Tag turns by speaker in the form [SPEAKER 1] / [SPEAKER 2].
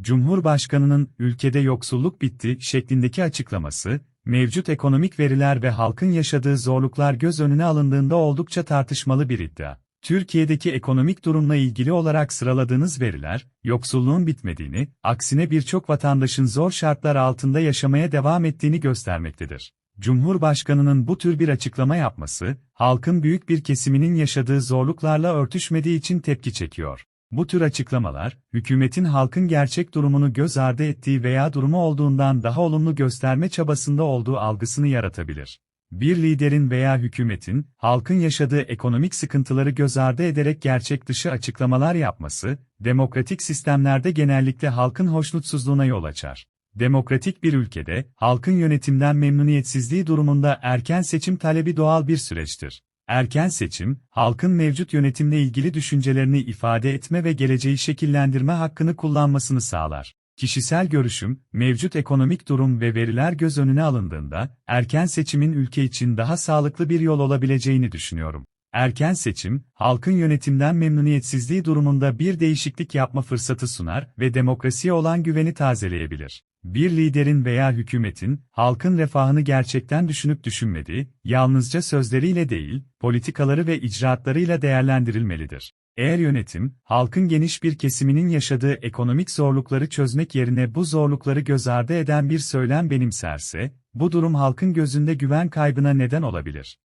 [SPEAKER 1] Cumhurbaşkanının ülkede yoksulluk bitti şeklindeki açıklaması, mevcut ekonomik veriler ve halkın yaşadığı zorluklar göz önüne alındığında oldukça tartışmalı bir iddia. Türkiye'deki ekonomik durumla ilgili olarak sıraladığınız veriler, yoksulluğun bitmediğini, aksine birçok vatandaşın zor şartlar altında yaşamaya devam ettiğini göstermektedir. Cumhurbaşkanının bu tür bir açıklama yapması, halkın büyük bir kesiminin yaşadığı zorluklarla örtüşmediği için tepki çekiyor. Bu tür açıklamalar, hükümetin halkın gerçek durumunu göz ardı ettiği veya durumu olduğundan daha olumlu gösterme çabasında olduğu algısını yaratabilir. Bir liderin veya hükümetin, halkın yaşadığı ekonomik sıkıntıları göz ardı ederek gerçek dışı açıklamalar yapması, demokratik sistemlerde genellikle halkın hoşnutsuzluğuna yol açar. Demokratik bir ülkede, halkın yönetimden memnuniyetsizliği durumunda erken seçim talebi doğal bir süreçtir. Erken seçim, halkın mevcut yönetimle ilgili düşüncelerini ifade etme ve geleceği şekillendirme hakkını kullanmasını sağlar. Kişisel görüşüm, mevcut ekonomik durum ve veriler göz önüne alındığında, erken seçimin ülke için daha sağlıklı bir yol olabileceğini düşünüyorum. Erken seçim, halkın yönetimden memnuniyetsizliği durumunda bir değişiklik yapma fırsatı sunar ve demokrasiye olan güveni tazeleyebilir. Bir liderin veya hükümetin, halkın refahını gerçekten düşünüp düşünmediği, yalnızca sözleriyle değil, politikaları ve icraatlarıyla değerlendirilmelidir. Eğer yönetim, halkın geniş bir kesiminin yaşadığı ekonomik zorlukları çözmek yerine bu zorlukları göz ardı eden bir söylem benimserse, bu durum halkın gözünde güven kaybına neden olabilir.